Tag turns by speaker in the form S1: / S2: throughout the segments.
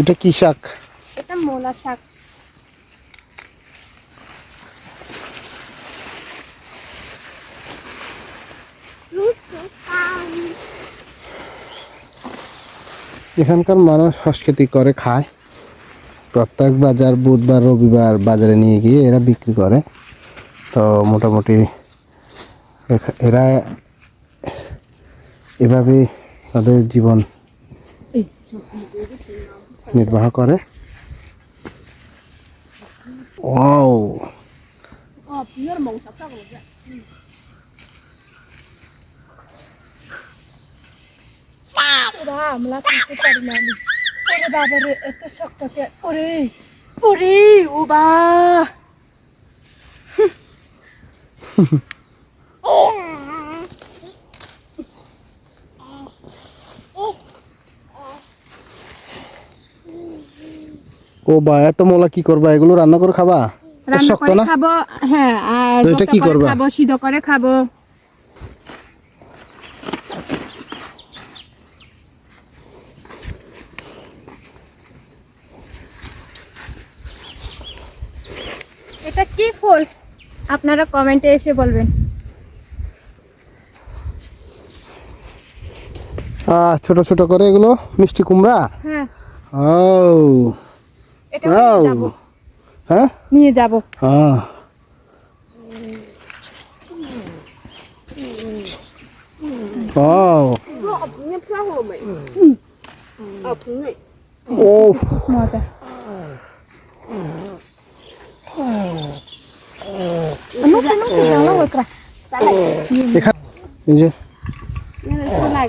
S1: এটা কি শাক?
S2: এটা মোলা শাক।
S1: এখানকার মানুষ সংস্কৃতি করে খায়। প্রত্যেক বাজার বুধবার রবিবার বাজারে নিয়ে গিয়ে এরা বিক্রি করে। তো মোটামুটি এরা এভাবে তাদের জীবন নির্বাহ করে। ওয়াও।
S2: বাবা রে এত শক্তকে ওরে ওরে ও বা
S1: ও বা এত মোলা কি করবা? এগুলো রান্না করে খাবা? শক্ত না?
S2: খাব হ্যাঁ আর
S1: এটা কি
S2: করে
S1: করবা?
S2: খাব সিদ্ধ করে খাব। এটা কি ফুল? আপনারা কমেন্টে এসে বলবেন।
S1: আহ, ছোট ছোট করে এগুলো মিষ্টি কুমড়া?
S2: হ্যাঁ।
S1: ও।
S2: এটা নিয়ে যাব
S1: হ্যাঁ
S2: নিয়ে যাব
S1: হ্যাঁ ও ও
S2: মজা Ano ka nang kailangan ko ka?
S1: এখানে এই যে
S2: Yan ang salag,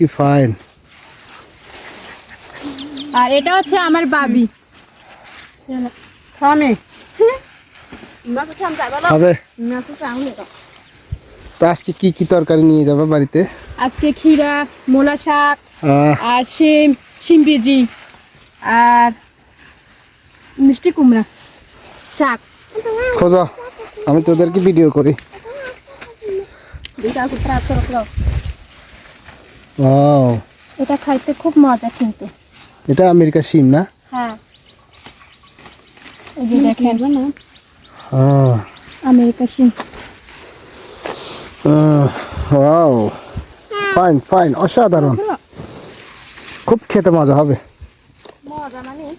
S1: কি ফাইন
S2: আর এটা হচ্ছে আমার বাবি.
S1: হবে তো। আজকে কি কি তরকারি নিয়ে যাবে বাড়িতে?
S2: আজকে ক্ষীরা মূলা শাক আর শিম শিম বিজি আর মিষ্টি কুমড়া শাক।
S1: খোঁজো আমি তোদেরকে ভিডিও করি।
S2: দুইটা কুত্রা করো
S1: ও
S2: এটা খাইতে খুব মজা কিন্তু।
S1: এটা আমেরিকা সিম না?
S2: হ্যাঁ। এই যে দেখেন।
S1: আহ,
S2: আমেরিকা শিম।
S1: ওয়াও ফাইন ফাইন অসাধারণ। খুব খেতে মজা হবে।
S2: মজা মানে?